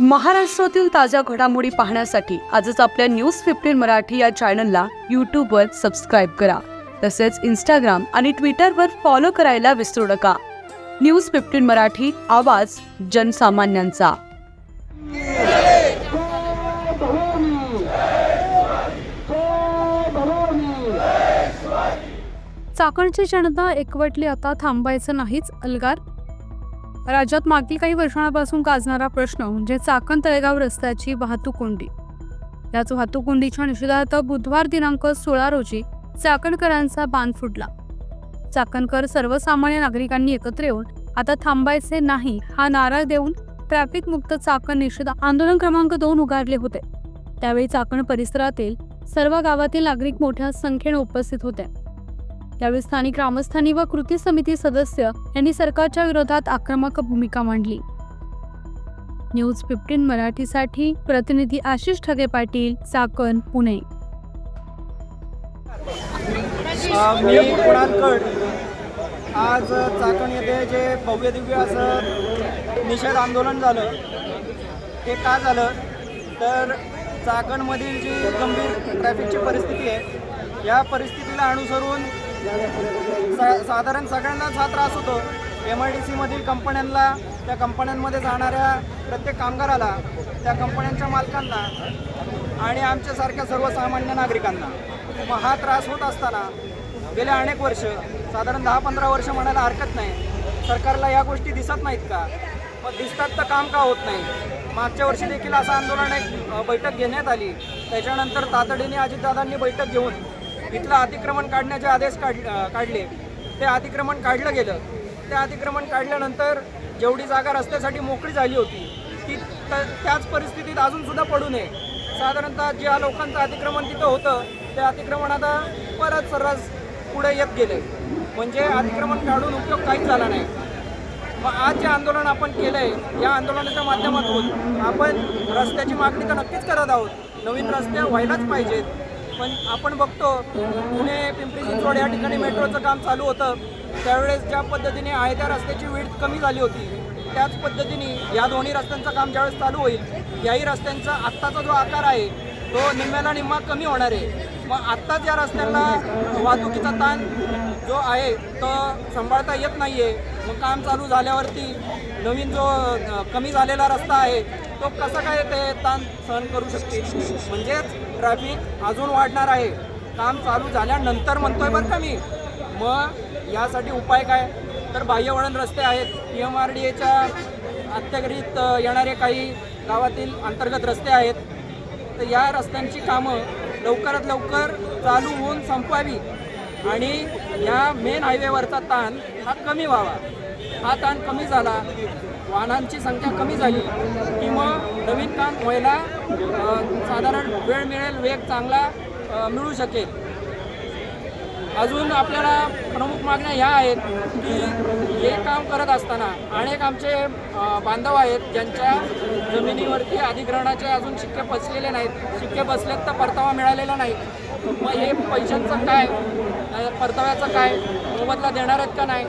महाराष्ट्रातील ताज्या घडामोडी पाहण्यासाठी आजच आपल्या न्यूज फिफ्टीन मराठी या चॅनलला यूट्यूबवर सबस्क्राईब करा. तसेच इंस्टाग्राम आणि ट्विटरवर फॉलो करायला विसरू नका. न्यूज फिफ्टीन मराठी आवाज जनसामान्यांचा. चाकणची जनता एकवटली आता थांबायचं नाहीच अलगार राज्यात मागील काही वर्षांपासून गाजणारा प्रश्न म्हणजे चाकण तळेगाव रस्त्याची वाहतूक कोंडी. याच वाहतूक कोंडीच्या निषेधार्थ बुधवार दिनांक सोळा रोजी चाकणकरांचा बांध फुटला. चाकणकर सर्वसामान्य नागरिकांनी एकत्र येऊन आता थांबायचे नाही हा नारा देऊन ट्रॅफिक मुक्त चाकण निषेध आंदोलन क्रमांक दोन उगारले होते. त्यावेळी चाकण परिसरातील सर्व गावातील नागरिक मोठ्या संख्येने उपस्थित होते. यावेळी स्थानिक ग्रामस्थांनी व कृती समिती सदस्य यांनी सरकारच्या विरोधात आक्रमक भूमिका मांडली. न्यूज फिफ्टीन मराठीसाठी प्रतिनिधी आशिष ठगे पाटील चाकण पुणे. मी कुणालकड. आज चाकण येथे जे भव्य दिव्य असं निषेध आंदोलन झालं हे का झालं? तर चाकणमधील जी गंभीर ट्रॅफिकची परिस्थिती आहे या परिस्थितीला अनुसरून सा साधारण सगळ्यांनाच हा त्रास होतो. एम आय डी सीमधील कंपन्यांना त्या कंपन्यांमध्ये जाणाऱ्या प्रत्येक कामगाराला त्या कंपन्यांच्या मालकांना आणि आमच्यासारख्या सर्वसामान्य नागरिकांना. मग हा त्रास होत असताना गेल्या अनेक वर्ष साधारण दहा पंधरा वर्ष म्हणायला हरकत नाही. सरकारला या गोष्टी दिसत नाहीत का? मग दिसतात तर काम का होत नाही? मागच्या वर्षी देखील असं आंदोलन एक बैठक घेण्यात आली. त्याच्यानंतर तातडीने अजितदादांनी बैठक घेऊन इथलं अतिक्रमण काढण्याचे आदेश काढ काढले. ते अतिक्रमण काढलं गेलं. ते अतिक्रमण काढल्यानंतर जेवढी जागा रस्त्यासाठी मोकळी झाली होती ती त्याच परिस्थितीत अजूनसुद्धा पडू नये. साधारणतः ज्या लोकांचं अतिक्रमण तिथं होतं ते अतिक्रमण आता परत सर्रास पुढे येत गेले. म्हणजे अतिक्रमण काढून उपयोग काहीच झाला नाही. मग आज जे आंदोलन आपण केलं आहे या आंदोलनाच्या माध्यमातून आपण रस्त्याची मागणी तर नक्कीच करत आहोत. नवीन रस्ते व्हायलाच पाहिजेत. पण आपण बघतो पुणे पिंपरी चिंचवड या ठिकाणी मेट्रोचं काम चालू होतं. त्यावेळेस ज्या पद्धतीने आहे त्या रस्त्याची वेळ कमी झाली होती त्याच पद्धतीने या दोन्ही रस्त्यांचं काम ज्यावेळेस चालू होईल याही रस्त्यांचा आत्ताचा जो आकार आहे तो निम्म्याला निम्मा कमी होणार आहे. मग आत्ताच या रस्त्यांना वाहतुकीचा ताण जो आहे तो सांभाळता येत नाही आहे मग काम चालू झाल्यावरती नवीन जो कमी झालेला रस्ता आहे तो कसा काय ते ताण सहन करू शकते म्हणजेच ट्रॅफिक अजून वाढणार आहे. काम चालू झाल्यानंतर म्हणतोय बरं का मी. मग यासाठी उपाय काय? तर बाह्यवळण रस्ते आहेत. पी एम आर डी एच्या अत्यागरीत येणारे काही गावातील अंतर्गत रस्ते आहेत. तर या रस्त्यांची कामं लवकरात लवकर चालू होऊन संपवावी. आणि या मेन हायवेवरचा ताण हा कमी व्हावा. हा ताण कमी झाला वाहनांची संख्या कमी झाली किंवा नवीन काम व्हायला साधारण वेळ मिळेल वेग चांगला मिळू शकेल. अजून आपल्याला प्रमुख मागण्या ह्या आहेत की हे काम करत असताना अनेक आमचे बांधव आहेत ज्यांच्या जमिनीवरती अधिग्रहणाचे अजून शिक्के बसलेले नाहीत. शिक्के बसलेत तर परतावा मिळालेला नाही. मग हे पैशांचं काय? परताव्याचं काय? मोबदला देणार आहेत का नाही?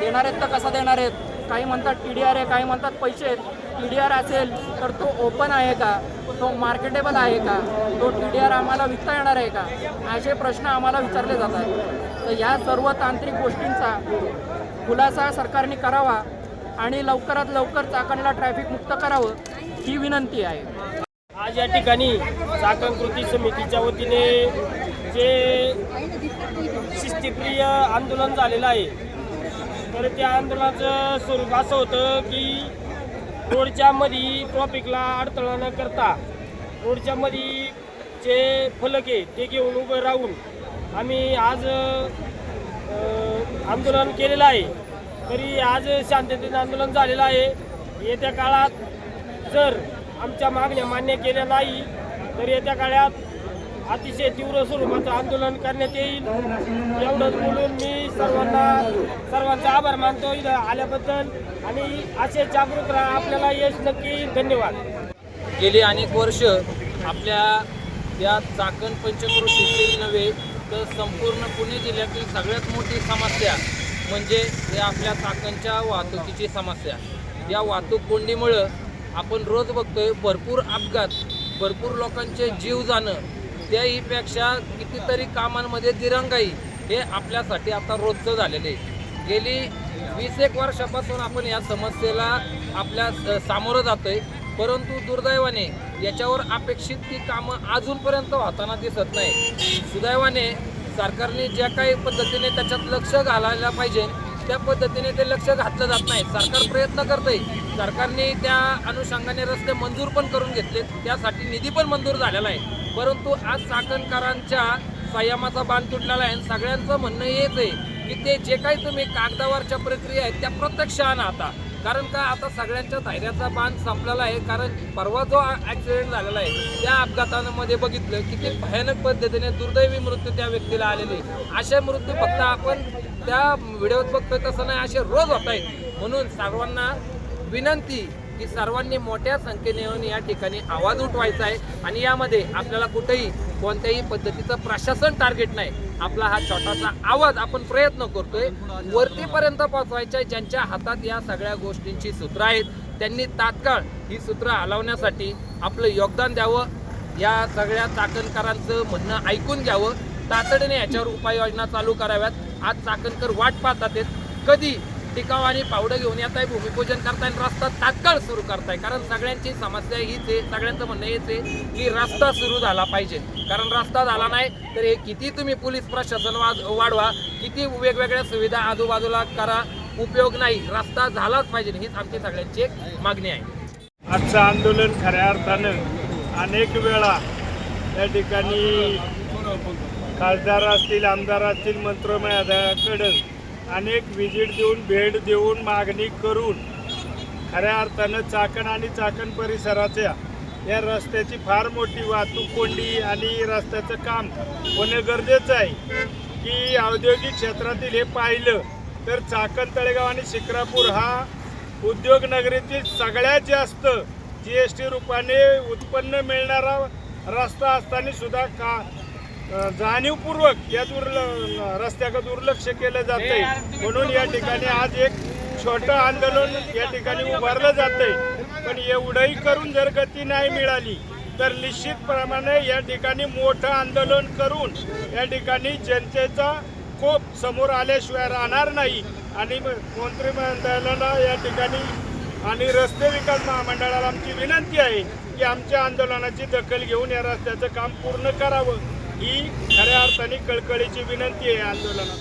देणार आहेत तर कसा देणार आहेत? काही म्हणतात टी डी आर आहे काही म्हणतात पैसे आहेत. टी डी आर असेल तर तो ओपन आहे का? तो मार्केटेबल आहे का? तो टी डी आर आम्हाला विकता येणार आहे का? असे प्रश्न आम्हाला विचारले जात आहेत. तर या सर्व तांत्रिक गोष्टींचा खुलासा सरकारने करावा आणि लवकरात लवकर चाकणला ट्रॅफिक मुक्त करावं ही विनंती आहे. आज या ठिकाणी चाकण कृती समितीच्या वतीने जे शिस्तीप्रिय आंदोलन झालेलं आहे तर त्या आंदोलनाचं स्वरूप असं होतं की रोडच्या मध्ये ट्रॉफिकला अडथळा न करता रोडच्या मध्ये जे फलक आहे ते घेऊन उभं राहून आम्ही आज आंदोलन केलेलं आहे. तरी आज शांततेचं आंदोलन झालेलं आहे. येत्या काळात जर आमच्या मागण्या मान्य केल्या नाही तर येत्या काळात अतिशय तीव्र स्वरूपाचं आंदोलन करण्यात येईल. एवढंच बोलून मी सर्वांना सर्वांचा आभार मानतो इथं आल्याबद्दल. आणि असे जागरूक राहा आपल्याला यश नक्की धन्यवाद. गेली अनेक वर्ष आपल्या या चाकण पंचक्रोशीतील नव्हे तर संपूर्ण पुणे जिल्ह्यातील सगळ्यात मोठी समस्या म्हणजे हे आपल्या चाकणच्या वाहतुकीची समस्या. या वाहतूक कोंडीमुळं आपण रोज बघतोय भरपूर अपघात भरपूर लोकांचे जीव जाणं त्याहीपेक्षा कितीतरी कामांमध्ये दिरंगाई हे आपल्यासाठी आता रोजचं झालेलं आहे. गेली वीस एक वर्षापासून आपण या समस्येला आपल्या सामोरं जातो आहे परंतु दुर्दैवाने याच्यावर अपेक्षित ती कामं अजूनपर्यंत होताना दिसत नाही. सुदैवाने सरकारने ज्या काही पद्धतीने त्याच्यात लक्ष घालायला पाहिजे त्या पद्धतीने ते लक्ष घातलं जात नाही. सरकार प्रयत्न करतंय. सरकारने त्या अनुषंगाने रस्ते मंजूर पण करून घेतले त्यासाठी निधी पण मंजूर झालेला आहे. परंतु आज चाकणकरांच्या संयमाचा बांध तुटलेला आहे. आणि सगळ्यांचं म्हणणं हेच आहे की ते जे काही तुम्ही कागदावरच्या प्रक्रिया आहेत त्या प्रत्यक्ष आणा आता. कारण का आता सगळ्यांच्या धैर्याचा बांध संपलेला आहे. कारण परवा जो ॲक्सिडेंट झालेला आहे त्या अपघातामध्ये बघितलं की ते भयानक पद्धतीने दुर्दैवी मृत्यू त्या व्यक्तीला आलेले असे मृत्यू फक्त आपण त्या व्हिडिओत बघतोय तसं नाही. असे रोज होत आहेत. म्हणून सर्वांना विनंती की सर्वांनी मोठ्या संख्येने येऊन या ठिकाणी आवाज उठवायचा आहे. आणि यामध्ये आपल्याला कुठेही कोणत्याही पद्धतीचं प्रशासन टार्गेट नाही. आपला हा छोटासा आवाज आपण प्रयत्न करतोय. वरतीपर्यंत पोहोचवायचा आहे. ज्यांच्या हातात या सगळ्या गोष्टींची सूत्र आहेत त्यांनी तात्काळ ही सूत्र हलवण्यासाठी आपलं योगदान द्यावं. या सगळ्या चाकणकारांचं म्हणणं ऐकून घ्यावं. तातडीने याच्यावर उपाययोजना चालू कराव्यात. आज चाकणकर वाट पाहतात कधी टिकाव आणि पावडं घेऊन येत आहे भूमिपूजन करताय आणि रस्ता तात्काळ सुरू करताय. कारण सगळ्यांची समस्या हीच आहे सगळ्यांचं म्हणणं हेच आहे की रस्ता सुरू झाला पाहिजे. कारण रस्ता झाला नाही तर हे किती तुम्ही पोलीस प्रशासन वाढवा किती वेगवेगळ्या सुविधा आजूबाजूला करा. उपयोग नाही रस्ता झालाच पाहिजे. हीच आमची सगळ्यांची एक मागणी आहे. आजचं आंदोलन खऱ्या अर्थानं अनेक वेळा या ठिकाणी खासदार असतील आमदार असतील मंत्रिमंडळाकडं अनेक व्हिजिट देऊन भेट देऊन मागणी करून खऱ्या अर्थानं चाकण आणि चाकण परिसराच्या या रस्त्याची फार मोठी वाहतूक कोंडी आणि रस्त्याचं काम होणं गरजेचं आहे. की औद्योगिक क्षेत्रातील हे पाहिलं तर चाकण तळेगाव आणि शिक्रापूर हा उद्योगनगरीतील सगळ्यात जास्त जी एस टी रूपाने उत्पन्न मिळणारा रस्ता असताना सुद्धा का जाणीवपूर्वक या दुर्ल रस्त्याकडे दुर्लक्ष केलं जातंय. म्हणून या ठिकाणी आज एक छोटं आंदोलन या ठिकाणी उभारलं जातंय. पण एवढंही करून जर गती नाही मिळाली तर निश्चितप्रमाणे या ठिकाणी मोठं आंदोलन करून या ठिकाणी जनतेचा कोप समोर आल्याशिवाय राहणार नाही. आणि मंत्रिमंडळाला या ठिकाणी आणि रस्ते विकास महामंडळाला आमची विनंती आहे की आमच्या आंदोलनाची दखल घेऊन या रस्त्याचं काम पूर्ण करावं. ही खऱ्या अर्थाने कळकळीची विनंती आहे आंदोलनात